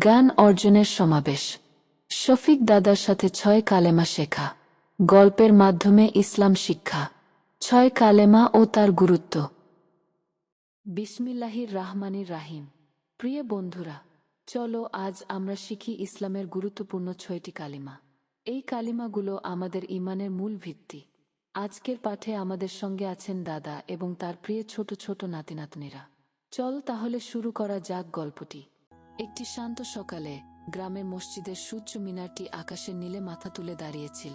জ্ঞান অর্জনের সমাবেশ। শফিক দাদার সাথে ছয় কালেমা শেখা। গল্পের মাধ্যমে ইসলাম শিক্ষা। ছয় কালেমা ও তার গুরুত্ব। বিসমিল্লাহির রাহমানির রাহিম। প্রিয় বন্ধুরা, চলো আজ আমরা শিখি ইসলামের গুরুত্বপূর্ণ ছয়টি কালিমা। এই কালিমাগুলো আমাদের ইমানের মূল ভিত্তি। আজকের পাঠে আমাদের সঙ্গে আছেন দাদা এবং তার প্রিয় ছোট ছোট নাতিনাতনিরা। চল তাহলে শুরু করা যাক গল্পটি। একটি শান্ত সকালে গ্রামের মসজিদের সূর্য মিনারটি আকাশের নীলে মাথা তুলে দাঁড়িয়েছিল।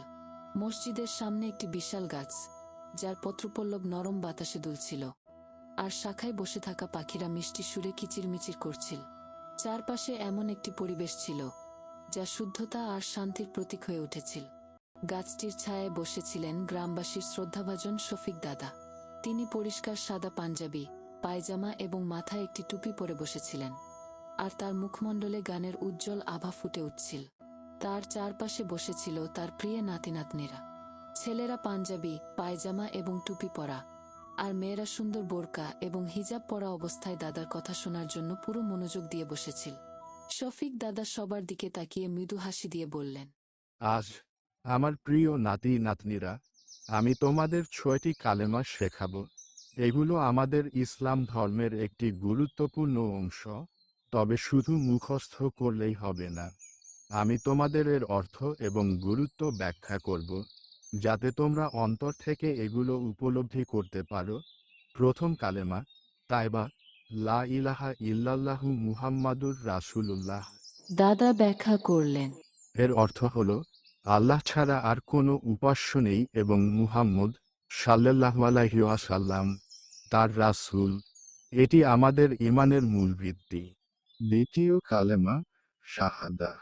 মসজিদের সামনে একটি বিশাল গাছ, যার পত্রপল্লব নরম বাতাসে দুলছিল। আর শাখায় বসে থাকা পাখিরা মিষ্টি সুরে কিচিরমিচির করছিল। চারপাশে এমন একটি পরিবেশ ছিল, যা শুদ্ধতা আর শান্তির প্রতীক হয়ে উঠেছিল। গাছটির ছায়ায় বসেছিলেন গ্রামবাসীর শ্রদ্ধাভাজন শফিক দাদা। তিনি পরিষ্কার সাদা পাঞ্জাবি, পায়জামা এবং মাথায় একটি টুপি পরে বসেছিলেন। আর তার মুখমণ্ডলে গানের উজ্জ্বল আভা ফুটে উঠছিল। তার চারপাশে বসেছিল তার প্রিয় নাতিনাতনিরা। ছেলেরা পাঞ্জাবি, পায়জামা এবং টুপি পরা। আর মেয়েরা সুন্দর বোরকা এবং হিজাব পরা অবস্থায় দাদার কথা শোনার জন্য পুরো মনোযোগ দিয়ে বসেছিল। শফিক দাদা সবার দিকে তাকিয়ে মৃদু হাসি দিয়ে বললেন, আজ আমার প্রিয় নাতি নাতনিরা আমি তোমাদের ছয়টি কালেমা শেখাব। এগুলো আমাদের ইসলাম ধর্মের একটি গুরুত্বপূর্ণ অংশ। তবে শুধু মুখস্থ করলেই হবে না। আমি তোমাদের এর অর্থ এবং গুরুত্ব ব্যাখ্যা করব যাতে তোমরা অন্তর থেকে এগুলো উপলব্ধি করতে পারো। প্রথম কালেমা তাইবা লা ইলাহা ইল্লাল্লাহু মুহাম্মাদুর রাসূলুল্লাহ। দাদা ব্যাখ্যা করলেন। এর অর্থ হল আল্লাহ ছাড়া আর কোনো উপাস্য নেই এবং মুহাম্মদ সাল্লাল্লাহু আলাইহি ওয়াসাল্লাম তার রাসূল। এটি আমাদের ইমানের মূল ভিত্তি। দ্বিতীয় কালেমা শাহাদা।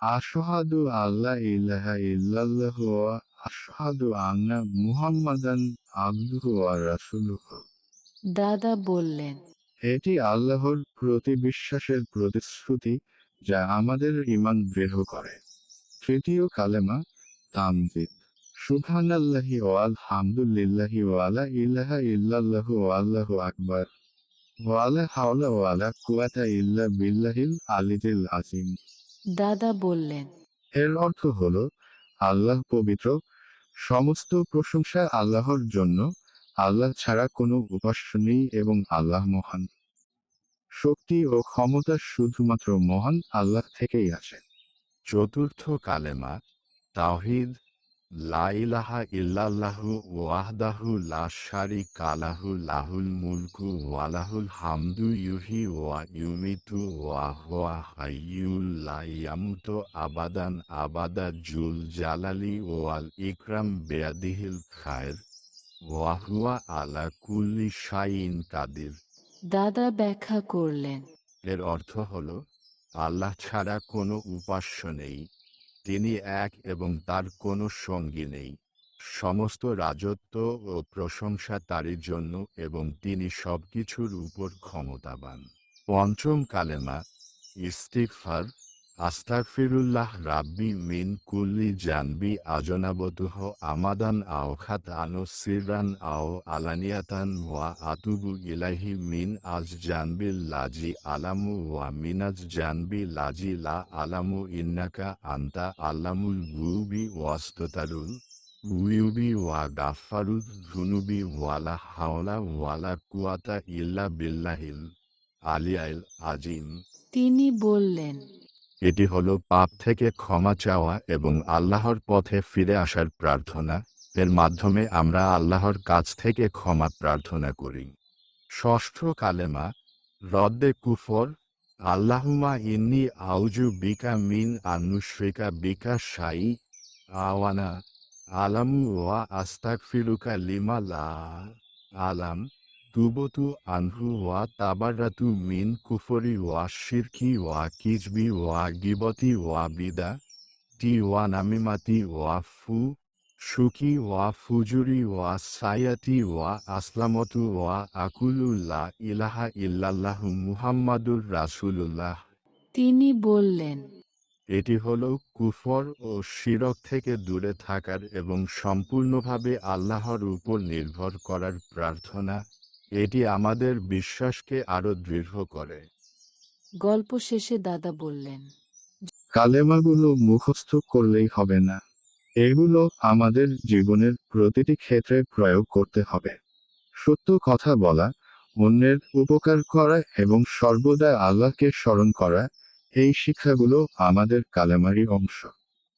আশহাদু আল্লাহ ইলাহা ইল্লাল্লাহ ওয়া আশহাদু আন্না মুহাম্মাদান আবদুহু ওয়া রাসূলুহু। দাদা বললেন এটি আল্লাহর প্রতি বিশ্বাসের প্রতিশ্রুতি যা আমাদের ইমান দৃঢ় করে। তৃতীয় কালেমা তামজিদ। সুবহানাল্লাহি ওয়াল হামদুলিল্লাহি ওয়ালা ইলাহা ইল্লাল্লাহু ওয়াল্লাহু আকবার। ওয়ালা হাওলা ওয়ালা কুওয়াতা ইল্লা বিল্লাহিল আলিয়িল আযীম। দাদা বললেন এর অর্থ হল আল্লাহ পবিত্র সমস্ত প্রশংসা আল্লাহর জন্য আল্লাহ ছাড়া কোনো উপাস্য নেই এবং আল্লাহ মহান। শক্তি ও ক্ষমতা শুধুমাত্র মহান আল্লাহ থেকেই আছে। চতুর্থ কালেমা তাওহিদ লা ইলাহা ইল্লাল্লাহু ওয়াহদাহু লা শারিকা লাহু লাহুল মুলকু ওয়ালাহুল হামদু ইউহি ওয়া ইউমিতু ওয়া হুয়া হাইয়ুল লা ইয়ামুতু আবাদান আবাদা জুল জালালি ওয়াল ইকরাম বিয়াদিহিল খায়র ওয়া হুয়া আলা কুল্লি শাইইন কাদির। দাদা ব্যাখ্যা করলেন। এর অর্থ হল আল্লাহ ছাড়া কোনো উপাস্য নেই। তিনি এক এবং তার কোনো সঙ্গী নেই। সমস্ত রাজত্ব ও প্রশংসা তারই জন্য এবং তিনি সবকিছুর উপর ক্ষমতাবান। পঞ্চম কালেমা, ইস্তিগফার আস্তাগফিরুল্লাহ রাব্বি মিন কুল্লি জানবি আজনাবতুহ আমাদান আও আনো সিরান আও আলানিয়াতান ওয়া আতুবু ইলাহি মিন আজ জানবিল লাজি আলামু ওয়া মিনাজ জানবি লাজি লা আলামু ইন্নাকা আন্তা আল্লামুল গুবি ওয়াস্ততারুল উইউবি ওয়া গাফারুদ ধুনুবি ওয়ালা হাওলা ওয়ালা কুয়াতা ইল্লা বিল্লাহিল আলিয়াইল আজিম। তিনি বললেন এটি হল পাপ থেকে ক্ষমা চাওয়া এবং আল্লাহর পথে ফিরে আসার প্রার্থনা। এর মাধ্যমে আমরা আল্লাহর কাছ থেকে ক্ষমা প্রার্থনা করি। ষষ্ঠ কালেমা, রদ্দে কুফর আল্লাহুমা ইন্নি আউজু বিকা মিন আনুশ্রিকা বিকা সাই আওয়ানা আলামু ওয়া আস্তাক ফিরুকা লিমা লা আলাম। তুবতু আনহু ওয়া তাবারাতু মিন কুফরি ওয়া শিরকি ওয়া কিজবি ওয়া গিবতি ওয়া বিদা টি ওয়া নামিমাতি ওয়া ফু সুকি ওয়া ফুজুরি ওয়া সায়াতি ওয়া আসলামতু ওয়া আকুলুল্লাহ ইলাহা ইল্লাল্লাহু মুহাম্মাদুর রাসূলুল্লাহ। তিনি বললেন এটি হল কুফর ও শিরক থেকে দূরে থাকার এবং সম্পূর্ণভাবে আল্লাহর উপর নির্ভর করার প্রার্থনা। এটি আমাদের বিশ্বাসকে আরও দৃঢ় করে। গল্প শেষে দাদা বললেন কালেমাগুলো মুখস্থ করলেই হবে না। এগুলো আমাদের জীবনের প্রতিটি ক্ষেত্রে প্রয়োগ করতে হবে। সত্য কথা বলা অন্যের উপকার করা এবং সর্বদা আল্লাহকে স্মরণ করা এই শিক্ষাগুলো আমাদের কালেমারই অংশ।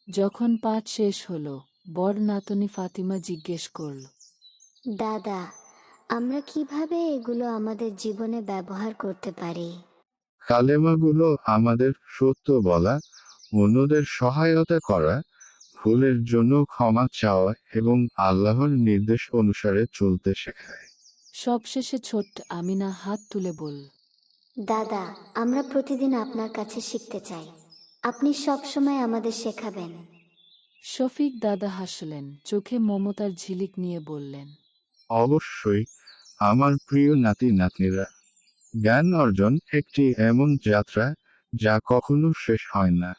যখন পাঠ শেষ হলো বর নাতনি ফাতিমা জিজ্ঞেস করল দাদা আমরা কীভাবে এগুলো আমাদের জীবনে ব্যবহার করতে পারি? কালেমাগুলো আমাদের সত্য বলা অন্যদের সহায়তা করা ভুলের জন্য ক্ষমা চাওয়া এবং আল্লাহর নির্দেশ অনুসারে চলতে শেখায়। সবশেষে ছোট্ট আমিনা হাত তুলে বলল দাদা আমরা প্রতিদিন আপনার কাছে শিখতে চাই। আপনি সব সময় আমাদের শেখাবেন। শফিক দাদা হাসলেন চোখে মমতার ঝিলিক নিয়ে বললেন অবশ্যই, আমার প্রিয় নাতি নাতনিরা। জ্ঞান অর্জন একটি এমন যাত্রা যা কখনো শেষ হয় না।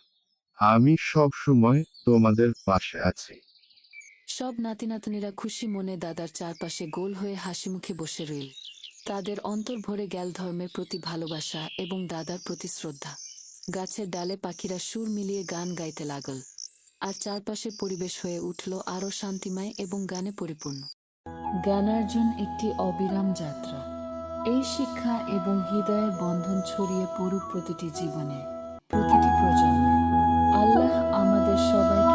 আমি সব সময় তোমাদের পাশে আছি। সব নাতি নাতনিরা খুশি মনে দাদার চারপাশে গোল হয়ে হাসি মুখে বসে রইল। তাদের অন্তর ভরে গেল ধর্মের প্রতি ভালোবাসা এবং দাদার প্রতি শ্রদ্ধা। গাছের ডালে পাখিরা সুর মিলিয়ে গান গাইতে লাগল। আর চারপাশের পরিবেশ হয়ে উঠল আরও শান্তিময় এবং গানে পরিপূর্ণ। জ্ঞানার্জন একটি অবিরাম যাত্রা। এই শিক্ষা এবং হৃদয়ের বন্ধন ছড়িয়ে পড়ুক প্রতিটি জীবনে, প্রতিটি প্রজন্মে। আল্লাহ আমাদের সবাইকে